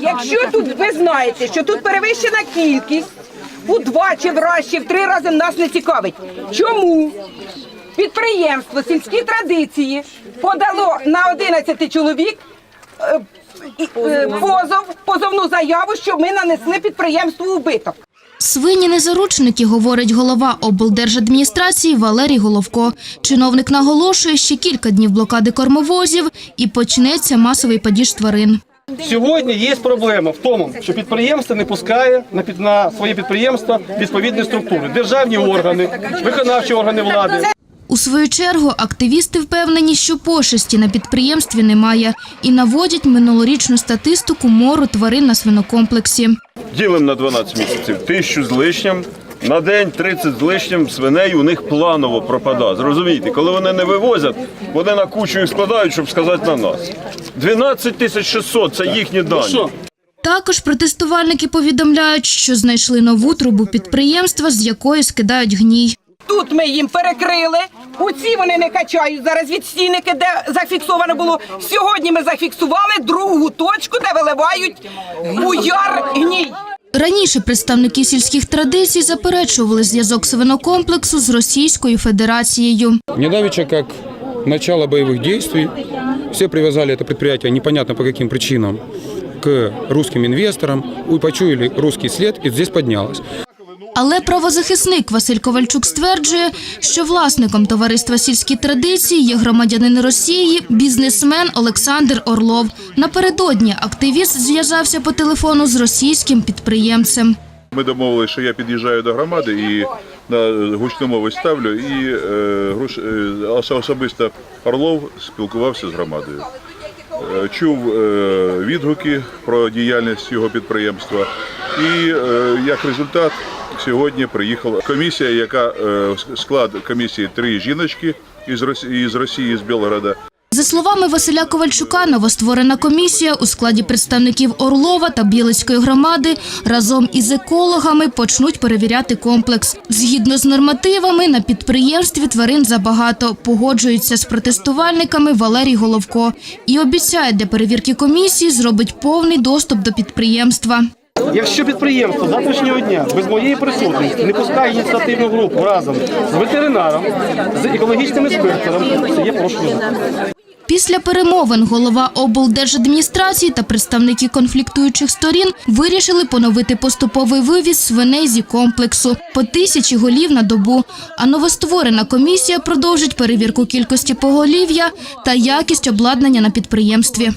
Якщо тут ви знаєте, що тут перевищена кількість у два чи в раз, чи в три рази нас не цікавить. Чому підприємство сільські традиції подало на 11 чоловік е, е, позов, позовну заяву, що ми нанесли підприємству убиток. Свині не заручники, говорить голова облдержадміністрації Валерій Головко. Чиновник наголошує, ще кілька днів блокади кормовозів і почнеться масовий падіж тварин. Сьогодні є проблема в тому, що підприємство не пускає на під на своє підприємство відповідні структури, державні органи, виконавчі органи влади. У свою чергу активісти впевнені, що пошесті на підприємстві немає і наводять минулорічну статистику мору тварин на свинокомплексі. Ділимо на 12 місяців. Тисячу з лишнім. На день 30 з лишнім свиней у них планово пропадає. Зрозумієте, коли вони не вивозять, вони на кучу їх складають, щоб сказати на нас. 12 тисяч 600 – це їхні дані. Також протестувальники повідомляють, що знайшли нову трубу підприємства, з якої скидають гній. Тут ми їм перекрили. Оці вони не качають зараз від стіники, де зафіксовано було. Сьогодні ми зафіксували другу точку, де виливають у яр гній. Раніше представники сільських традицій заперечували зв'язок свинокомплексу з Російською Федерацією. Недавеча, як начало бойових дій, всі привязали це підприємство непонятно по яким причинам к русским инвесторам, и почуяли русский след, и здесь поднялось. Але правозахисник Василь Ковальчук стверджує, що власником товариства сільські традиції є громадянин Росії, бізнесмен Олександр Орлов. Напередодні активіст зв'язався по телефону з російським підприємцем. Ми домовилися, що я під'їжджаю до громади і на гучномовець ставлю, і е, е, особисто Орлов спілкувався з громадою. Е, Чув е, відгуки про діяльність його підприємства, і е, як результат сьогодні приїхала комісія, яка склад комісії три жіночки із Росії, з Білгорода. За словами Василя Ковальчука, новостворена комісія у складі представників Орлова та Білицької громади разом із екологами почнуть перевіряти комплекс. Згідно з нормативами, на підприємстві тварин забагато. Погоджується з протестувальниками Валерій Головко і обіцяє для перевірки комісії зробить повний доступ до підприємства. Якщо підприємство завтрашнього дня без моєї присутності не пускає ініціативну групу разом з ветеринаром, з екологічним інспектором, це є порушення. Після перемовин голова облдержадміністрації та представники конфліктуючих сторін вирішили поновити поступовий вивіз свиней зі комплексу по тисячі голів на добу. А новостворена комісія продовжить перевірку кількості поголів'я та якість обладнання на підприємстві.